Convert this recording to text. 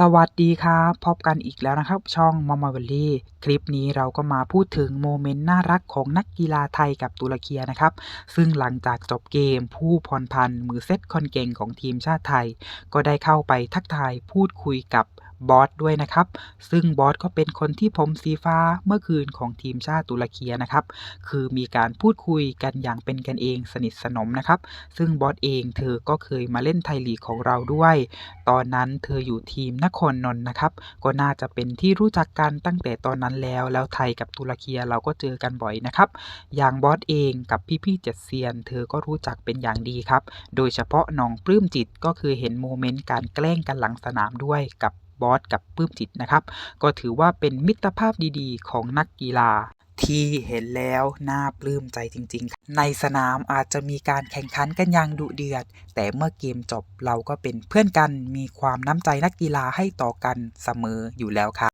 สวัสดีครับพบกันอีกแล้วนะครับ ช่องมอม o ว l ลี่คลิปนี้เราก็มาพูดถึงโมเมนต์น่ารักของนักกีฬาไทยกับตุรเกียนะครับ ซึ่งหลังจากจบเกม ผู้พรพันธ์มือเซตคนเก่งของทีมชาติไทย ก็ได้เข้าไปทักทายพูดคุยกับบอสด้วยนะครับ ซึ่งบอสก็เป็นคนที่ผมสีฟ้าเมื่อคืนของทีมชาติตุรกีนะครับ คือมีการพูดคุยกันอย่างเป็นกันเองสนิทสนมนะครับ ซึ่งบอสเองเธอก็เคยมาเล่นไทยลีกของเราด้วย ตอนนั้นเธออยู่ทีมนครนนท์นะครับ ก็น่าจะเป็นที่รู้จักกันตั้งแต่ตอนนั้นแล้ว แล้วไทยกับตุรกีเราก็เจอกันบ่อยนะครับ อย่างบอสเองกับพี่ๆเจ็ดเซียน เธอก็รู้จักเป็นอย่างดีครับ โดยเฉพาะน้องปลื้มจิตก็คือเห็นโมเมนต์การแกล้งกันหลังสนามด้วยกับ บอสกับปื้มจิตนะครับ ก็ถือว่าเป็นมิตรภาพดีๆ ของนักกีฬาที่เห็นแล้วน่าปลื้มใจจริงๆ ในสนามอาจจะมีการแข่งขันกันอย่างดุเดือด แต่เมื่อเกมจบเราก็เป็นเพื่อนกัน มีความน้ำใจนักกีฬาให้ต่อกันเสมออยู่แล้วครับ